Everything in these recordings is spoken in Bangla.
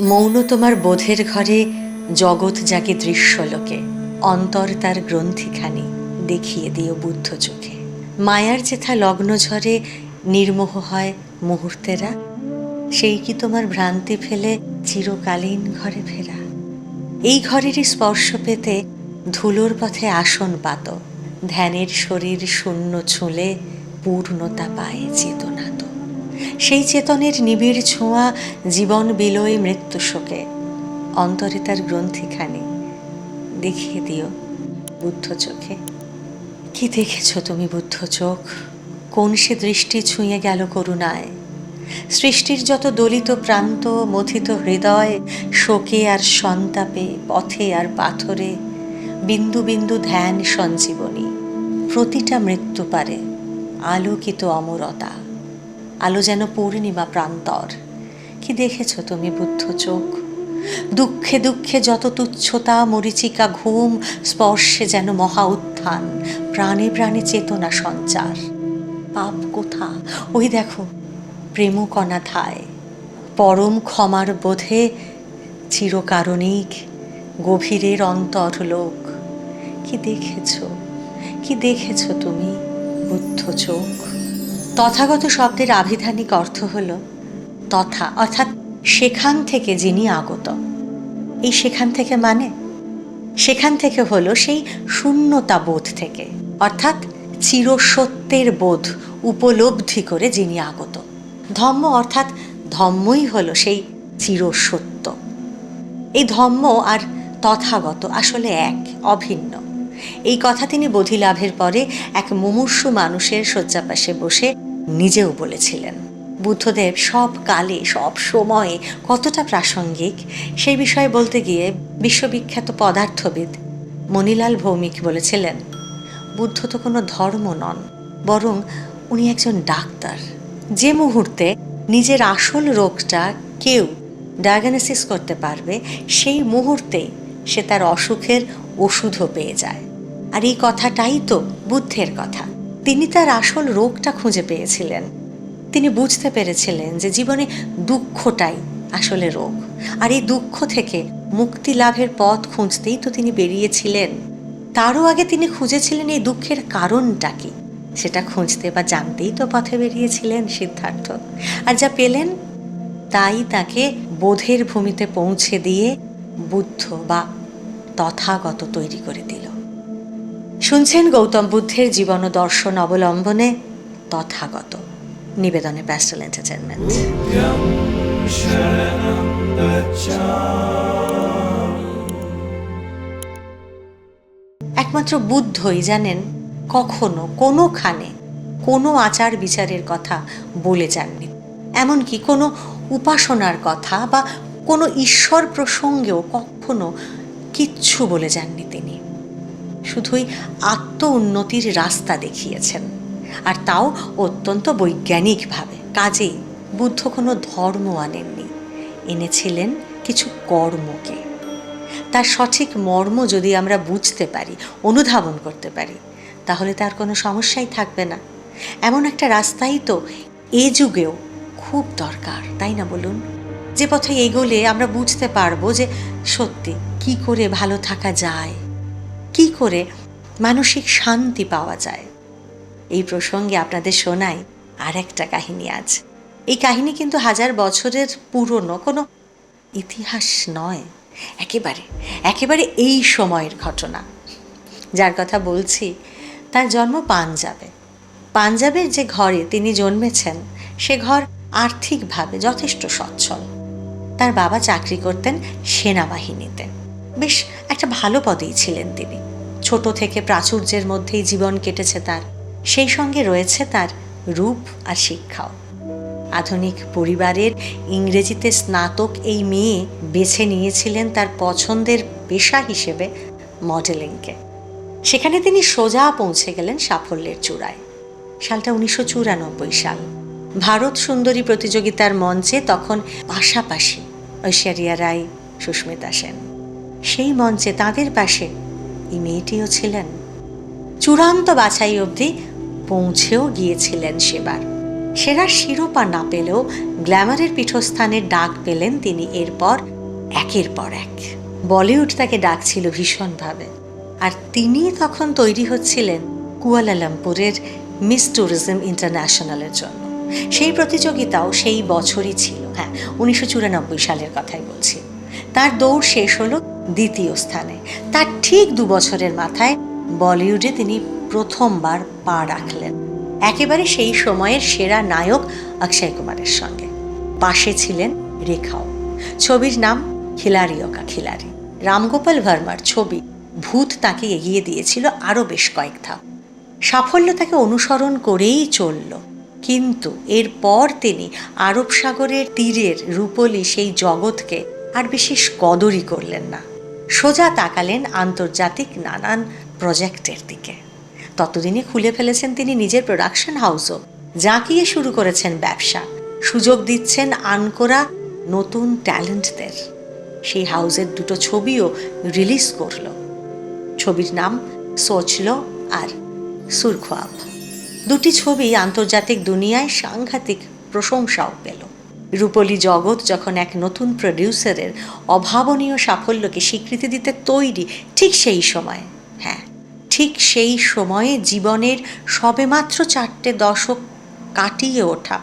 মৌন তোমার বোধের ঘরে জগৎ জাগে দৃশ্যলোকে, অন্তর তার গ্রন্থিখানি দেখিয়ে দিও বুদ্ধ চোখে। মায়ার যেথা লগ্ন ঝরে, নির্মোহ হয় মুহূর্তেরা, সেই কি তোমার ভ্রান্তি ফেলে চিরকালীন ঘরে ফেরা? এই ঘরেরই স্পর্শ পেতে ধুলোর পথে আসন পাত, ধ্যানের শরীর শূন্য ছুঁলে পূর্ণতা পায় চেতনা। সেই চেতনের নিবিড় ছোঁয়া জীবন বিলয় মৃত্যু শোকে। অন্তরে তার গ্রন্থিখানি দেখিয়ে দিও বুদ্ধ চোখে। কি দেখেছ তুমি বুদ্ধ চোখ? কোন সে দৃষ্টি ছুঁয়ে গেল করুণায়? সৃষ্টির যত দলিত প্রান্ত, মথিত হৃদয়, শোকে আর সন্তাপে, পথে আর পাথরে, বিন্দু বিন্দু ধ্যান সঞ্জীবনী। প্রতিটা মৃত্যু পারে আলোকিত অমরতা। আলো যেন পূর্ণিমা প্রান্তর। কি দেখেছ তুমি বুদ্ধ চোখ? দুঃখে দুঃখে যত তুচ্ছতা, মরিচিকা ঘুম, স্পর্শে যেন মহা উত্থান, প্রাণে প্রাণে চেতনা সঞ্চার। পাপ কোথা? ওই দেখো, প্রেমকণা ধায় পরম ক্ষমার বোধে চিরকারণিক, গভীরের অন্তর লোক। কি দেখেছ? কি দেখেছ তুমি বুদ্ধ চোখ? তথাগত শব্দের আভিধানিক অর্থ হল তথা, অর্থাৎ সেখান থেকে যিনি আগত। এই সেখান থেকে মানে? সেখান থেকে হলো সেই শূন্যতা বোধ থেকে, অর্থাৎ চিরসত্যের বোধ উপলব্ধি করে যিনি আগত। ধম্ম, অর্থাৎ ধম্মই হলো সেই চিরসত্য। এই ধম্ম আর তথাগত আসলে এক, অভিন্ন। এই কথা তিনি বোধিলাভের পরে এক মুমূর্ষু মানুষের শয্যাপাশে বসে নিজেও বলেছিলেন। বুদ্ধদেব সব কালে, সব সময়ে কতটা প্রাসঙ্গিক? সেই বিষয়ে বলতে গিয়ে বিশ্ববিখ্যাত পদার্থবিদ মণিলাল ভৌমিক বলেছিলেন, বুদ্ধ তো কোনো ধর্ম নন, বরং উনি একজন ডাক্তার। যে মুহূর্তে নিজের আসল রোগটা কেউ ডায়াগনোসিস করতে পারবে, সেই মুহূর্তেই সে তার অসুখের ওষুধও পেয়ে যায়। আর এই কথাটাই তো বুদ্ধের কথা। তিনি তার আসল রোগটা খুঁজে পেয়েছিলেন। তিনি বুঝতে পেরেছিলেন যে জীবনে দুঃখটাই আসলে রোগ। আর এই দুঃখ থেকে মুক্তি লাভের পথ খুঁজতেই তো তিনি বেরিয়েছিলেন। তারও আগে তিনি খুঁজেছিলেন এই দুঃখের কারণটা কি? সেটা খুঁজতে বা জানতেই তো পথে বেরিয়েছিলেন সিদ্ধার্থ। আর যা পেলেন, তাই তাকে বোধের ভূমিতে পৌঁছে দিয়ে বুদ্ধ বা তথাগত তৈরি করে দিল। শুনছেন গৌতম বুদ্ধের জীবন ও দর্শন অবলম্বনে তথাগত। নিবেদনে প্যাস্টেল এন্টারটেনমেন্ট একমাত্র বুদ্ধই জানেন কখনো কোনোখানে কোনো আচার বিচারের কথা বলে যাননি। এমনকি কোনো উপাসনার কথা বা কোনো ঈশ্বর প্রসঙ্গেও কখনো কিচ্ছু বলে যাননি তিনি। শুধুই আত্ম উন্নতির রাস্তা দেখিয়েছেন। আর তাও অত্যন্ত বৈজ্ঞানিকভাবে। কাজেই বুদ্ধ কোনো ধর্ম আনেননি। এনেছিলেন কিছু কর্মকে। তার সঠিক মর্ম যদি আমরা বুঝতে পারি, অনুধাবন করতে পারি, তাহলে তার কোনো সমস্যাই থাকবে না। এমন একটা রাস্তাই তো এ যুগেও খুব দরকার, তাই না বলুন? যে পথে এগোলে আমরা বুঝতে পারব যে সত্যি কি করে ভালো থাকা যায়। কি করে মানসিক শান্তি পাওয়া যায়? এই প্রসঙ্গে আপনাদের শোনাই আর একটা কাহিনী আজ। এই কাহিনী কিন্তু হাজার বছরের পুরনো, কোনো ইতিহাস নয়। একেবারে একেবারে এই সময়ের ঘটনা। যার কথা বলছি, তার জন্ম পাঞ্জাবে। পাঞ্জাবের যে ঘরে তিনি জন্মেছেন, সে ঘর আর্থিকভাবে যথেষ্ট সচ্ছল। তার বাবা চাকরি করতেন সেনাবাহিনীতে। বেশ একটা ভালো পদেই ছিলেন তিনি। ছোট থেকে প্রাচুর্যের মধ্যেই জীবন কেটেছে তার। সেই সঙ্গে রয়েছে তার রূপ আর শিক্ষাও। আধুনিক পরিবারের ইংরেজিতে স্নাতক এই মেয়ে বেছে নিয়েছিলেন তার পছন্দের পেশা হিসেবে মডেলিংকে। সেখানে তিনি সোজা পৌঁছে গেলেন সাফল্যের চূড়ায়। সালটা উনিশশো চুরানব্বই সাল। ভারত সুন্দরী প্রতিযোগিতার মঞ্চে তখন পাশাপাশি ঐশ্বরিয়া রায়, সুস্মিতা সেন। সেই মঞ্চে তাদের পাশে এই মেয়েটিও ছিলেন। চূড়ান্ত বাছাই অবধি পৌঁছেও গিয়েছিলেন সেবার। সেরা শিরোপা না পেলেও গ্ল্যামারের পীঠস্থানের ডাক পেলেন তিনি এরপর একের পর এক। বলিউড তাকে ডাকছিল ভীষণভাবে। আর তিনি তখন তৈরি হচ্ছিলেন কুয়ালালামপুরের মিস ট্যুরিজম ইন্টারন্যাশনালের জন্য। সেই প্রতিযোগিতাও সেই বছরই ছিল। হ্যাঁ উনিশশো চুরানব্বই সালের কথাই বলছি। তার দৌড় শেষ হলো দ্বিতীয় স্থানে। তার ঠিক দু বছরের মাথায় বলিউডে তিনি প্রথমবার পা রাখলেন। একেবারে সেই সময়ের সেরা নায়ক অক্ষয় কুমারের সঙ্গে। পাশে ছিলেন রেখাও। ছবির নাম খিলাড়িও কা খিলাড়ি। রামগোপাল ভার্মার ছবি ভূত তাকে এগিয়ে দিয়েছিল আরও বেশ কয়েক ধাপ। সাফল্য তাকে অনুসরণ করেই চলল। কিন্তু এরপর তিনি আরব সাগরের তীরের রূপলি সেই জগৎকে আর বিশেষ কদরই করলেন না। সোজা তাকালেন আন্তর্জাতিক নানান প্রজেক্টের দিকে। ততদিনে খুলে ফেলেছেন তিনি নিজের প্রোডাকশন হাউসও জাঁকিয়ে শুরু করেছেন ব্যবসা। সুযোগ দিচ্ছেন আনকোরা নতুন ট্যালেন্টদের। সেই হাউসের দুটো ছবিও রিলিজ করল। ছবির নাম সোচলো আর সুরখোয়াব। দুটি ছবি আন্তর্জাতিক দুনিয়ায় সাংঘাতিক প্রশংসাও পেল। রূপলী জগৎ যখন এক নতুন প্রডিউসারের অভাবনীয় সাফল্যকে স্বীকৃতি দিতে তৈরি, ঠিক সেই সময় হ্যাঁ ঠিক সেই সময়ে জীবনের সবেমাত্র চারটে দশক কাটিয়ে ওঠা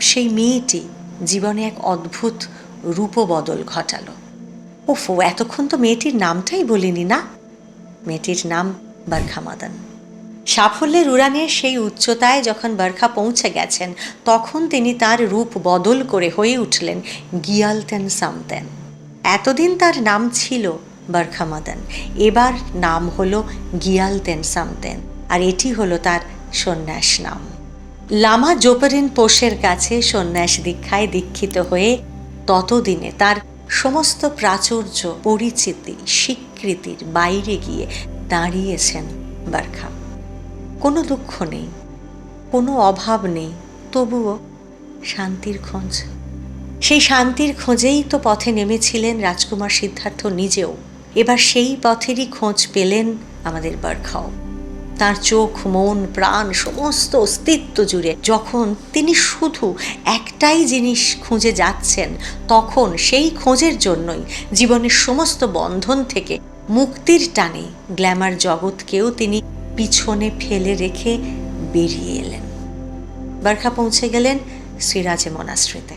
সেই মেয়েটি জীবনে এক অদ্ভুত রূপবদল ঘটালো। ওফো, এতক্ষণ তো মেয়েটির নামটাই বলিনি না? মেয়েটির নাম বরখা মাদান সাফল্যের উড়ানের সেই উচ্চতায় যখন বরখা পৌঁছে গেছেন, তখন তিনি তার রূপ বদল করে হয়ে উঠলেন গিয়ালতেন সামতেন। এতদিন তার নাম ছিল বরখা মাদান, এবার নাম হলো গিয়ালতেন সামতেন, আর এটি হলো তার সন্ন্যাস নাম। লামা জোপারিন পোষের কাছে সন্ন্যাস দীক্ষায় দীক্ষিত হয়ে ততদিনে তার সমস্ত প্রাচুর্য, পরিচিতি, স্বীকৃতির বাইরে গিয়ে দাঁড়িয়েছেন বারখা। কোনো দুঃখ নেই, কোনো অভাব নেই, তবুও শান্তির খোঁজ। সেই শান্তির খোঁজেই তো পথে নেমেছিলেন রাজকুমার সিদ্ধার্থ নিজেও। এবার সেই পথেরই খোঁজ পেলেন আমাদের বারখাও। তার চোখ, মন, প্রাণ সমস্ত অস্তিত্ব জুড়ে যখন তিনি শুধু একটাই জিনিস খুঁজে যাচ্ছেন, তখন সেই খোঁজের জন্যই জীবনের সমস্ত বন্ধন থেকে মুক্তির টানে গ্ল্যামার জগৎকেও তিনি পিছনে ফেলে রেখে বেরিয়ে এলেন। বারখা পৌঁছে গেলেন শ্রীরাজে মনাশ্রীতে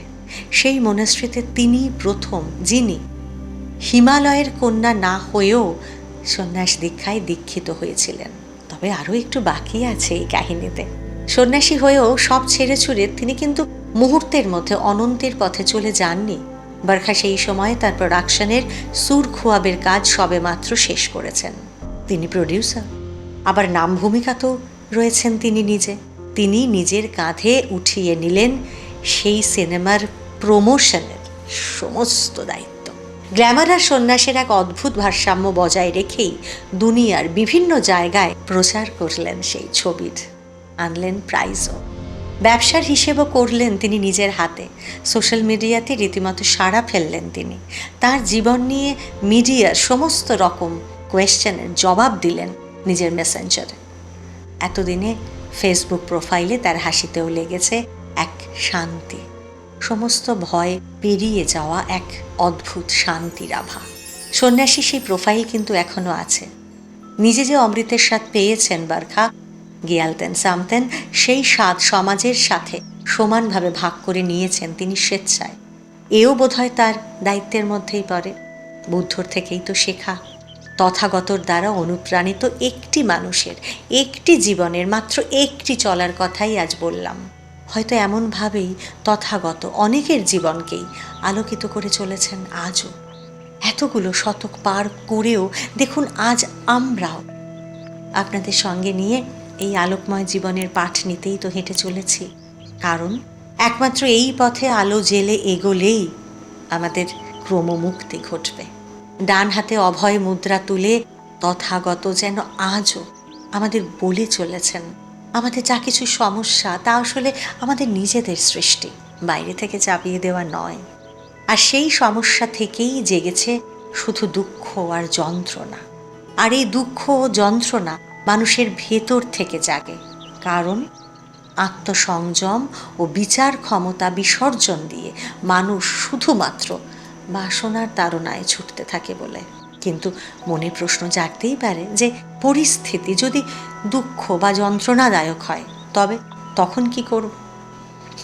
সেই মনাশ্রীতে তিনি প্রথম, যিনি হিমালয়ের কন্যা না হয়েও সন্ন্যাস দীক্ষায় দীক্ষিত হয়েছিলেন। তবে আরও একটু বাকি আছে এই কাহিনীতে। সন্ন্যাসী হয়েও সব ছেড়ে ছুড়ে তিনি কিন্তু মুহূর্তের মধ্যে অনন্তের পথে চলে যাননি। বারখা সেই সময় তার প্রোডাকশনের সুর খোয়াবের কাজ সবেমাত্র শেষ করেছেন। তিনি প্রডিউসার আবার নাম ভূমিকা তো রয়েছেন তিনি নিজে। তিনি নিজের কাঁধে উঠিয়ে নিলেন সেই সিনেমার প্রমোশনের সমস্ত দায়িত্ব। গ্ল্যামার আর সন্ন্যাসের এক অদ্ভুত ভারসাম্য বজায় রেখেই দুনিয়ার বিভিন্ন জায়গায় প্রচার করলেন সেই ছবির, আনলেন প্রাইজও। ব্যবসার হিসেবও করলেন তিনি নিজের হাতে। সোশ্যাল মিডিয়াতে রীতিমতো সাড়া ফেললেন তিনি। তার জীবন নিয়ে মিডিয়ার সমস্ত রকম কোয়েশ্চেনের জবাব দিলেন নিজের মেসেঞ্জারে এতদিনে ফেসবুক প্রোফাইলে তার হাসিতেও লেগেছে এক শান্তি। সমস্ত ভয় পেরিয়ে যাওয়া এক অদ্ভুত শান্তির আভা সন্ন্যাসী সেই প্রোফাইল কিন্তু এখনও আছে। নিজে যে অমৃতের স্বাদ পেয়েছেন বারখা গিয়ালতেন সামতেন সেই স্বাদ সমাজের সাথে সমানভাবে ভাগ করে নিয়েছেন তিনি স্বেচ্ছায়। এও বোধহয় তার দায়িত্বের মধ্যেই পড়ে। বুদ্ধর থেকেই তো শেখা। তথাগতর দ্বারা অনুপ্রাণিত একটি মানুষের, একটি জীবনের মাত্র একটি চলার কথাই আজ বললাম। হয়তো এমনভাবেই তথাগত অনেকের জীবনকেই আলোকিত করে চলেছেন আজও। এতগুলো শতক পার করেও দেখুন আজ আমরাও আপনাদের সঙ্গে নিয়ে এই আলোকময় জীবনের পাঠ নিতেই তো হেঁটে চলেছি। কারণ একমাত্র এই পথে আলো জেলে এগোলেই আমাদের ক্রমমুক্তি ঘটবে। ডান হাতে অভয় মুদ্রা তুলে তথাগত যেন আজও আমাদের বলে চলেছেন। আমাদের যা কিছু সমস্যা তা আসলে আমাদের নিজেদের সৃষ্টি, বাইরে থেকে চাপিয়ে দেওয়া নয়। আর সেই সমস্যা থেকেই জেগেছে শুধু দুঃখ আর যন্ত্রণা। আর এই দুঃখ ও যন্ত্রণা মানুষের ভেতর থেকে জাগে, কারণ আত্মসংযম ও বিচার ক্ষমতা বিসর্জন দিয়ে মানুষ শুধুমাত্র বাসনার তাড়নায় ছুটতে থাকে বলে। কিন্তু মনে প্রশ্ন জাগতেই পারে যে, পরিস্থিতি যদি দুঃখ বা যন্ত্রণাদায়ক হয়, তবে তখন কি করব?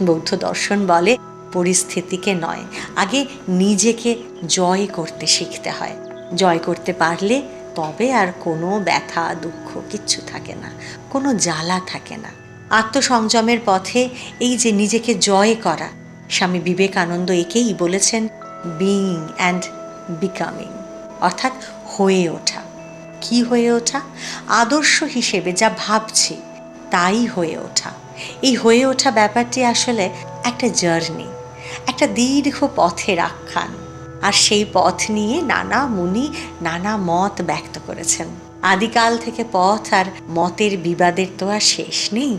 বৌদ্ধ দর্শন বলে, পরিস্থিতিকে নয়, আগে নিজেকে জয় করতে শিখতে হয়। জয় করতে পারলে তবে আর কোনো ব্যথা, দুঃখ কিচ্ছু থাকে না, কোনো জ্বালা থাকে না। আত্মসংযমের পথে এই যে নিজেকে জয় করা, স্বামী বিবেকানন্দ একেই বলেছেন বিইং অ্যান্ড বিকামিং অর্থাৎ হয়ে ওঠা। কি হয়ে ওঠা? আদর্শ হিসেবে যা ভাবছি, তাই হয়ে ওঠা। এই হয়ে ওঠা ব্যাপারটি আসলে একটা জার্নি একটা দীর্ঘ পথের আখ্যান। আর সেই পথ নিয়ে নানা মুনি, নানা মত ব্যক্ত করেছেন। আদিকাল থেকে পথ আর মতের বিবাদের তো আর শেষ নেই।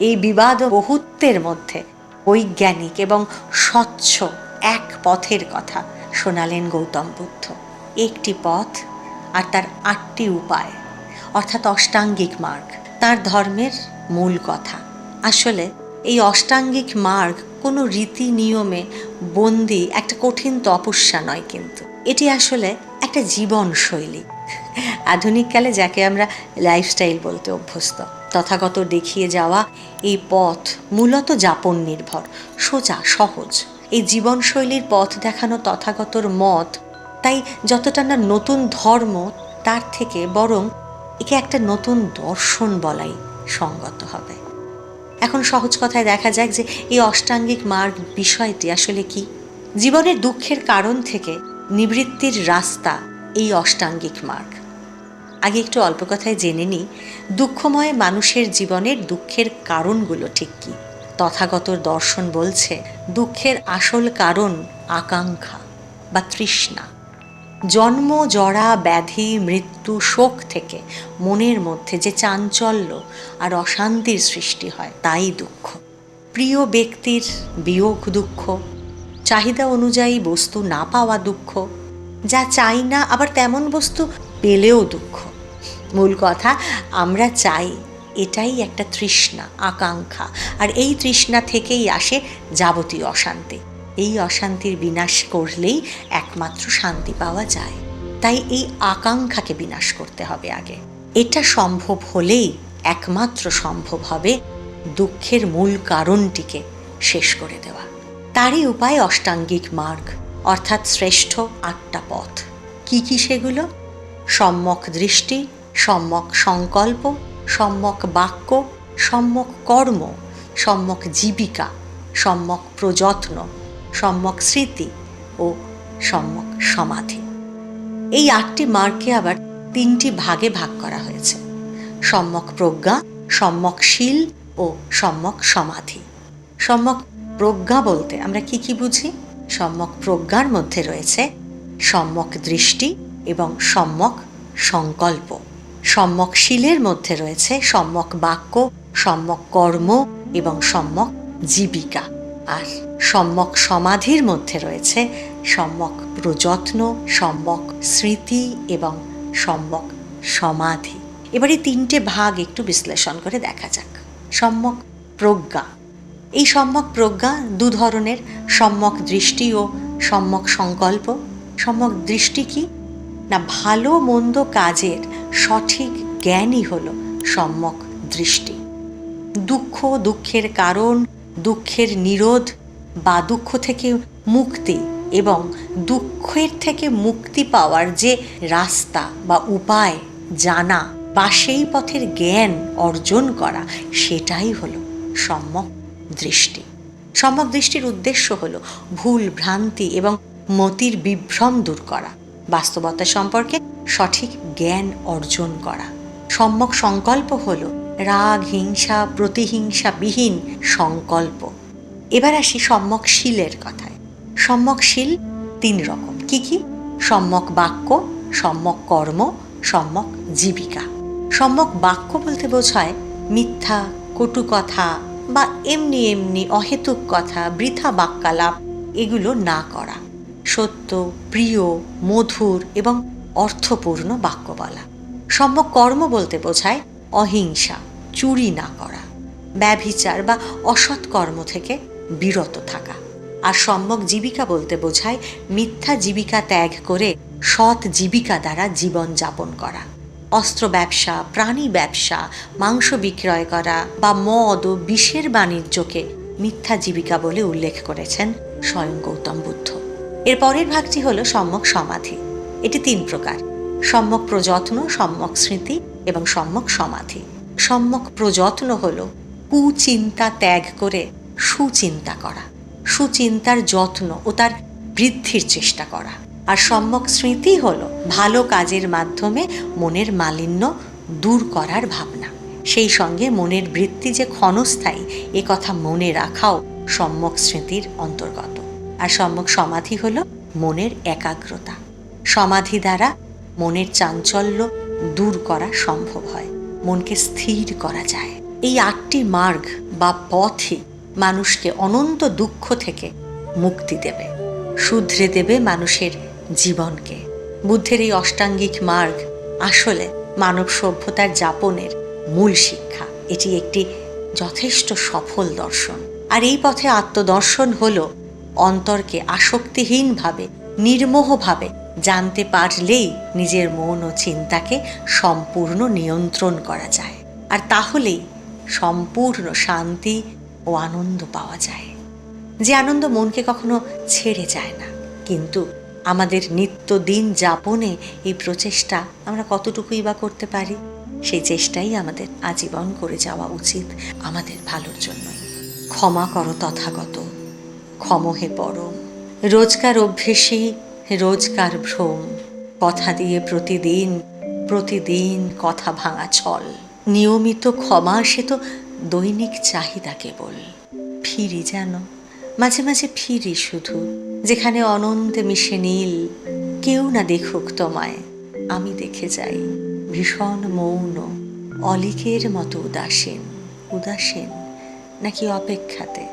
এই বিবাদ বহুত্বের মধ্যে বৈজ্ঞানিক এবং স্বচ্ছ এক পথের কথা শোনালেন গৌতম বুদ্ধ। একটি পথ আর তার আটটি উপায়, অর্থাৎ অষ্টাঙ্গিক মার্গ। তার ধর্মের মূল কথা। আসলে এই অষ্টাঙ্গিক মার্গ কোনো রীতি নিয়মে বন্দি একটা কঠিন তপস্যা নয় কিন্তু। এটি আসলে একটা জীবনশৈলী। আধুনিককালে যাকে আমরা লাইফস্টাইল বলতে অভ্যস্ত, তথাগত দেখিয়ে যাওয়া এই পথ মূলত যাপন নির্ভর, সোজা, সহজ। এই জীবনশৈলীর পথ দেখানো তথাগতর মত, তাই যতটা না নতুন ধর্ম, তার থেকে বরং একে একটা নতুন দর্শন বলাই সঙ্গত হবে। এখন সহজ কথায় দেখা যাক যে এই অষ্টাঙ্গিক মার্গ বিষয়টি আসলে কি। জীবনের দুঃখের কারণ থেকে নিবৃত্তির রাস্তা এই অষ্টাঙ্গিক মার্গ। আগে একটু অল্প কথায় জেনে নিই, দুঃখময় মানুষের জীবনের দুঃখের কারণগুলো ঠিক কী। তথাগতর দর্শন বলছে, দুঃখের আসল কারণ আকাঙ্ক্ষা বা তৃষ্ণা। জন্ম, জরা, ব্যাধি, মৃত্যু, শোক থেকে মনের মধ্যে যে চাঞ্চল্য আর অশান্তির সৃষ্টি হয়, তাই দুঃখ। প্রিয় ব্যক্তির বিয়োগ দুঃখ, চাহিদা অনুযায়ী বস্তু না পাওয়া দুঃখ, যা চাই না আবার তেমন বস্তু পেলেও দুঃখ। মূল কথা, আমরা চাই এটাই একটা তৃষ্ণা, আকাঙ্ক্ষা। আর এই তৃষ্ণা থেকেই আসে যাবতীয় অশান্তি। এই অশান্তির বিনাশ করলেই একমাত্র শান্তি পাওয়া যায়। তাই এই আকাঙ্ক্ষাকে বিনাশ করতে হবে আগে। এটা সম্ভব হলেই একমাত্র সম্ভব হবে দুঃখের মূল কারণটিকে শেষ করে দেওয়া। তারই উপায় অষ্টাঙ্গিক মার্গ, অর্থাৎ শ্রেষ্ঠ আটটা পথ। কি কি সেগুলো? সম্যক দৃষ্টি, সম্যক সংকল্প সম্যক বাক্য, সম্যক কর্ম, সম্যক জীবিকা, সম্যক প্রযত্ন, সম্যক স্মৃতি ও সম্যক সমাধি। এই আটটি মার্কে আবার তিনটি ভাগে ভাগ করা হয়েছে। সম্যক প্রজ্ঞা, সম্যক শীল ও সম্যক সমাধি। সম্যক প্রজ্ঞা বলতে আমরা কি কি বুঝি? সম্যক প্রজ্ঞার মধ্যে রয়েছে সম্যক দৃষ্টি এবং সম্যক সংকল্প। সম্যক শীলের মধ্যে রয়েছে সম্যক বাক্য, সম্যক কর্ম এবং সম্যক জীবিকা। আর সম্যক সমাধির মধ্যে রয়েছে সম্যক প্রযত্ন, সম্যক স্মৃতি এবং সম্যক সমাধি। এবার এই তিনটে ভাগ একটু বিশ্লেষণ করে দেখা যাক। সম্যক প্রজ্ঞা। এই সম্যক প্রজ্ঞা দু ধরনের, সম্যক দৃষ্টি ও সম্যক সংকল্প। সম্যক দৃষ্টি কি? না, ভালো মন্দ কাজের সঠিক জ্ঞানই হল সম্যক দৃষ্টি। দুঃখ দুঃখের কারণ, দুঃখের নিরোধ বা দুঃখ থেকে মুক্তি এবং দুঃখের থেকে মুক্তি পাওয়ার যে রাস্তা বা উপায় জানা বা সেই পথের জ্ঞান অর্জন করা, সেটাই হলো সম্যক দৃষ্টি। সম্যক দৃষ্টির উদ্দেশ্য হলো ভুল ভ্রান্তি এবং মতির বিভ্রম দূর করা। বাস্তবতা সম্পর্কে সঠিক জ্ঞান অর্জন করা। সম্যক সংকল্প হল রাগ, হিংসা, প্রতিহিংসা বিহীন সংকল্প। এবার আসি সম্যক শীলের কথায়। সম্যক শীল তিন রকম। কি কি? সম্যক বাক্য, সম্যক কর্ম, সম্যক জীবিকা। সম্যক বাক্য বলতে বোঝায় মিথ্যা, কটু কথা বা এমনি এমনি অহেতুক কথা, বৃথা বাক্যালাপ, এগুলো না করা। সত্য, প্রিয়, মধুর এবং অর্থপূর্ণ বাক্য বলা সম্যক কর্ম বলতে বোঝায় অহিংসা, চুরি না করা, ব্যভিচার বা অসৎ কর্ম থেকে বিরত থাকা। আর সম্যক জীবিকা বলতে বোঝায় মিথ্যা জীবিকা ত্যাগ করে সৎ জীবিকা দ্বারা জীবন যাপন করা। অস্ত্র ব্যবসা, প্রাণী ব্যবসা, মাংস বিক্রয় করা বা মদ ও বিষের বাণিজ্যকে মিথ্যা জীবিকা বলে উল্লেখ করেছেন স্বয়ং গৌতম বুদ্ধ। এর পরের ভাগটি হলো সম্যক সমাধি। এটি তিন প্রকার। সম্যক প্রযত্ন, সম্যক স্মৃতি এবং সম্যক সমাধি। সম্যক প্রযত্ন হল কুচিন্তা ত্যাগ করে সুচিন্তা করা, সুচিন্তার যত্ন ও তার বৃদ্ধির চেষ্টা করা। আর সম্যক স্মৃতি হল ভালো কাজের মাধ্যমে মনের মালিন্য দূর করার ভাবনা। সেই সঙ্গে মনের বৃত্তি যে ক্ষণস্থায়ী, এ কথা মনে রাখাও সম্যক স্মৃতির অন্তর্গত। আর সম্যক সমাধি হল মনের একাগ্রতা। সমাধি দ্বারা মনের চাঞ্চল্য দূর করা সম্ভব হয়, মনকে স্থির করা যায়। এই আটটি মার্গ বা পথই মানুষকে অনন্ত দুঃখ থেকে মুক্তি দেবে, শুধরে দেবে মানুষের জীবনকে। বুদ্ধের এই অষ্টাঙ্গিক মার্গ আসলে মানব সভ্যতার যাপনের মূল শিক্ষা। এটি একটি যথেষ্ট সফল দর্শন। আর এই পথে আত্মদর্শন হল অন্তরকে আসক্তিহীনভাবে, নির্মোহভাবে জানতে পারলেই নিজের মন ও চিন্তাকে সম্পূর্ণ নিয়ন্ত্রণ করা যায়। আর তাহলেই সম্পূর্ণ শান্তি ও আনন্দ পাওয়া যায়। যে আনন্দ মনকে কখনো ছেড়ে যায় না। কিন্তু আমাদের নিত্যদিন যাপনে এই প্রচেষ্টা আমরা কতটুকুই বা করতে পারি, সেই চেষ্টাই আমাদের আজীবন করে যাওয়া উচিত আমাদের ভালোর জন্যই। ক্ষমা করো তথাগত ক্ষমহে পরম। রোজকার অভ্যেসী রোজকার ভ্রম, কথা দিয়ে প্রতিদিন প্রতিদিন কথা ভাঙা ছল। নিয়মিত ক্ষমা, সে তো দৈনিক চাহিদা কেবল। ফিরি যেন, মাঝে মাঝে ফিরি শুধু, যেখানে অনন্তে মিশে নীল। কেউ না দেখুক তোমায়, আমি দেখে যাই। ভীষণ মৌন, অলিকের মতো উদাসীন উদাসীন, নাকি অপেক্ষাতে,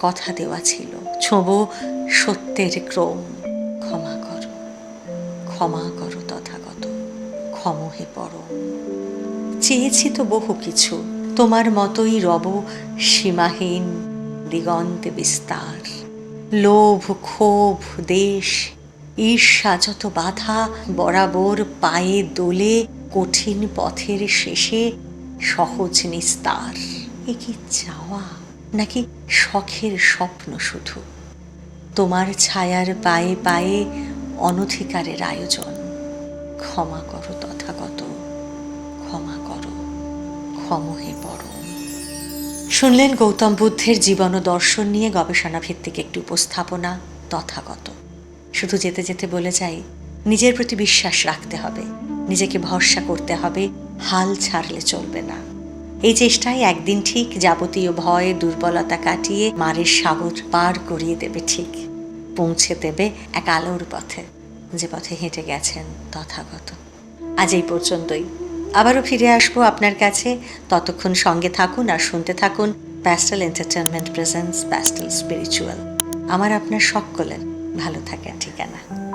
কথা দেওয়া ছিল, ছোঁব সত্যের ক্রম। ক্ষমা করো। ক্ষমা করো তথাগত। ক্ষমহে পড়ো চেয়েছি তো বহু কিছু। তোমার মতোই রব সীমাহীন দিগন্তে বিস্তার। লোভ, ক্ষোভ, দেশ, ঈর্ষা যত বাধা বরাবর পায়ে দোলে কঠিন পথের শেষে সহজ নিস্তার। এ কি চাওয়া? নাকি শখের স্বপ্ন শুধু? তোমার ছায়ার পায়ে পায়ে অনধিকারের আয়োজন। ক্ষমা করো তথাগত। ক্ষমা করো। ক্ষমহে পড়ো শুনলেন গৌতম বুদ্ধের জীবন ও দর্শন নিয়ে গবেষণা ভিত্তিক একটি উপস্থাপনা তথাগত। শুধু যেতে যেতে বলে যাই, নিজের প্রতি বিশ্বাস রাখতে হবে। নিজেকে ভরসা করতে হবে, হাল ছাড়লে চলবে না। এই চেষ্টায় একদিন ঠিক যাবতীয় ভয়, দুর্বলতা কাটিয়ে মারের সাগর পার করিয়ে দেবে ঠিক। পৌঁছে দেবে এক আলোর পথে। যে পথে হেঁটে গেছেন তথাগত। আজ এই পর্যন্তই। আবারও ফিরে আসব আপনার কাছে। ততক্ষণ সঙ্গে থাকুন আর শুনতে থাকুন pastel entertainment presence pastel spiritual. আমার আপনার সকলের ভালো থাকার ঠিকানা।